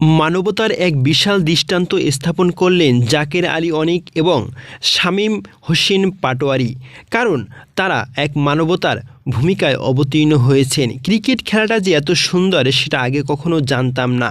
মানবতার এক বিশাল দৃষ্টান্ত স্থাপন করলেন জাকের আলী অনিক এবং শামীম হোসেন পাটোয়ারি। কারণ তারা এক মানবতার ভূমিকায় অবতীর্ণ হয়েছেন। ক্রিকেট খেলাটা যে এত সুন্দর সেটা আগে কখনো জানতাম না।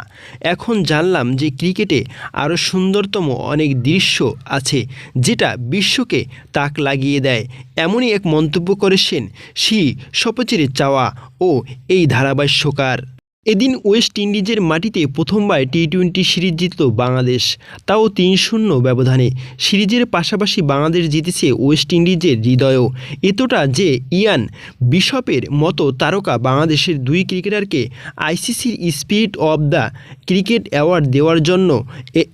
এখন জানলাম যে ক্রিকেটে আরও সুন্দরতম অনেক দৃশ্য আছে, যেটা বিশ্বকে তাক লাগিয়ে দেয়। এমনই এক মন্তব্য করেছেন সি সপচের চাওয়া ও এই ধারাভাষ্যকার এদিন ওয়েস্ট ইন্ডিজের মাটিতে প্রথমবার টি টোয়েন্টি সিরিজ জিতল বাংলাদেশ। তাও তিন শূন্য ব্যবধানে। সিরিজের পাশাপাশি বাংলাদেশ জিতেছে ওয়েস্ট ইন্ডিজের হৃদয়ও। এতটা যে ইয়ান বিশপের মতো তারকা বাংলাদেশের দুই ক্রিকেটারকে আইসিসির spirit of the cricket award দেওয়ার জন্য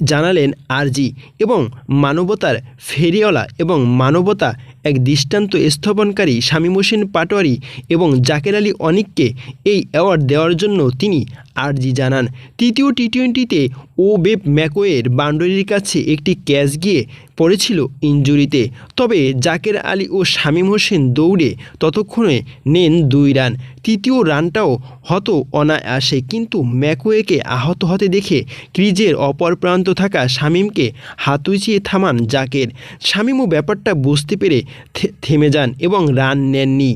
জানালেন আরজি এবং মানবতার ফেরিওয়ালা এবং মানবতা এক দৃষ্টান্ত স্থাপনকারী শামীম হোসেন পাটোয়ারি এবং জাকের আলী অনিককে এই অ্যাওয়ার্ড দেওয়ার জন্য তিনি আর্জি জানান, তৃতীয় টি টোয়েন্টিতে ও বেব ম্যাকোয়ের বাউন্ডারির কাছে একটি ক্যাচ গিয়ে পড়েছিল ইঞ্জুরিতে তবে জাকের আলী ও শামীম হোসেন দৌড়ে ততক্ষণে নেন দুই রান। তৃতীয় রানটাও হতো অনায়াসে, কিন্তু ম্যাকোয়েকে আহত হতে দেখে ক্রিজের অপর প্রান্ত থাকা শামীমকে হাত উঁচিয়ে থামান জাকের। শামীমও ব্যাপারটা বুঝতে পেরে থেমে যান এবং রান নেননি।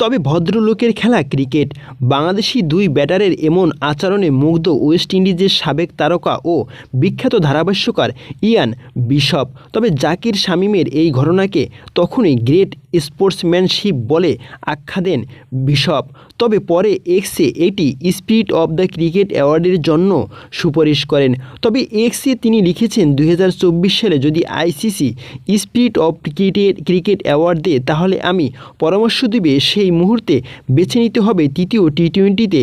তবে ভদ্রলোকের খেলা ক্রিকেট। বাংলাদেশি দুই ব্যাটারের এমন আচরণে মুগ্ধ ওয়েস্ট ইন্ডিজের সাবেক তারকা ও বিখ্যাত ধারাভাষ্যকার ইয়ান বিশপ। তবে জাকির শামিমের এই ঘটনাকে তখনই গ্রেট স্পোর্টসম্যানশিপ বলে আখ্যা দেন বিশপ। তবে পরে এক্সে এটি স্পিরিট অব দ্য ক্রিকেট অ্যাওয়ার্ডের জন্য সুপারিশ করেন। তবে এক্সে তিনি লিখেছেন, দুই হাজার চব্বিশ সালে যদি আইসিসি স্পিরিট অব ক্রিকেটের ক্রিকেট অ্যাওয়ার্ড দেয়, তাহলে আমি পরামর্শ দিবে সেই মুহূর্তে বেছে নিতে হবে তৃতীয় টি টোয়েন্টিতে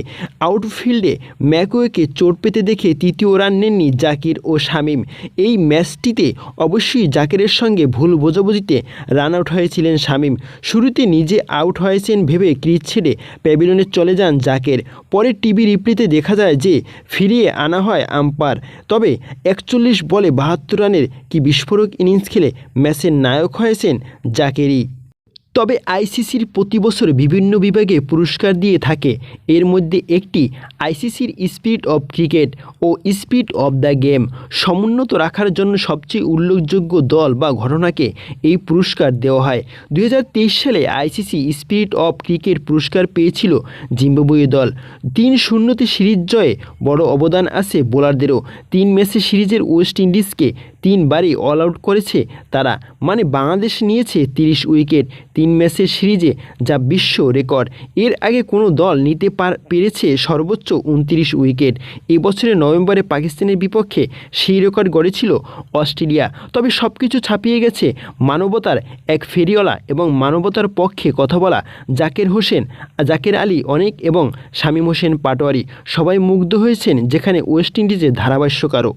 আউটফিল্ডে ম্যাকওয়েকে চোট পেতে দেখে তৃতীয় রান নেননি জাকির ও শামীম। এই ম্যাচটিতে অবশ্যই জাকিরের সঙ্গে ভুল বোঝাবুঝিতে রান আউট হয়েছিলেন শামীম। শুরুতে নিজে আউট হয়েছেন ভেবে ক্রিজ ছেড়ে প্যাবিলনে চলে যান জাকের। পরে টিভি রিপ্লিতে দেখা যায় যে ফিরিয়ে আনা হয় আম্পার তবে একচল্লিশ বলে বাহাত্তর রানের কি বিস্ফোরক ইনিংস খেলে ম্যাচের নায়ক হয়েছেন জাকেরই। তবে আইসিসির প্রতি বছর বিভিন্ন বিভাগে পুরস্কার দিয়ে থাকে। এর মধ্যে একটি আইসিসির স্পিরিট অব ক্রিকেট ও স্পিরিট অব দ্য গেম সমুন্নত রাখার জন্য সবচেয়ে উল্লেখযোগ্য দল বা ঘটনাকে এই পুরস্কার দেওয়া হয়। দু হাজার তেইশ সালে আইসিসি স্পিরিট অব ক্রিকেট পুরস্কার পেয়েছিল জিম্বাবুয়ে দল। তিন শূন্যতে সিরিজ জয়ে বড় অবদান আছে বোলারদেরও। তিন ম্যাচে সিরিজের ওয়েস্ট ইন্ডিজকে তিনবারই অল আউট করেছে তারা। মানে বাংলাদেশ নিয়েছে তিরিশ উইকেট, তিন ম্যাচের সিরিজে, যা বিশ্ব রেকর্ড এর আগে কোনো দল নিতে পার, পেরেছে সর্বোচ্চ উনত্রিশ উইকেট। এবছরের নভেম্বরে পাকিস্তানের বিপক্ষে সেই রেকর্ড গড়েছিল অস্ট্রেলিয়া। তবে সব কিছু ছাপিয়ে গেছে মানবতার এক ফেরিওয়ালা এবং মানবতার পক্ষে কথা বলা জাকের হোসেন, জাকের আলী অনেক এবং শামীম হোসেন পাটোয়ারি। সবাই মুগ্ধ হয়েছেন যেখানে ওয়েস্ট ইন্ডিজের ধারাভাষ্যকারও।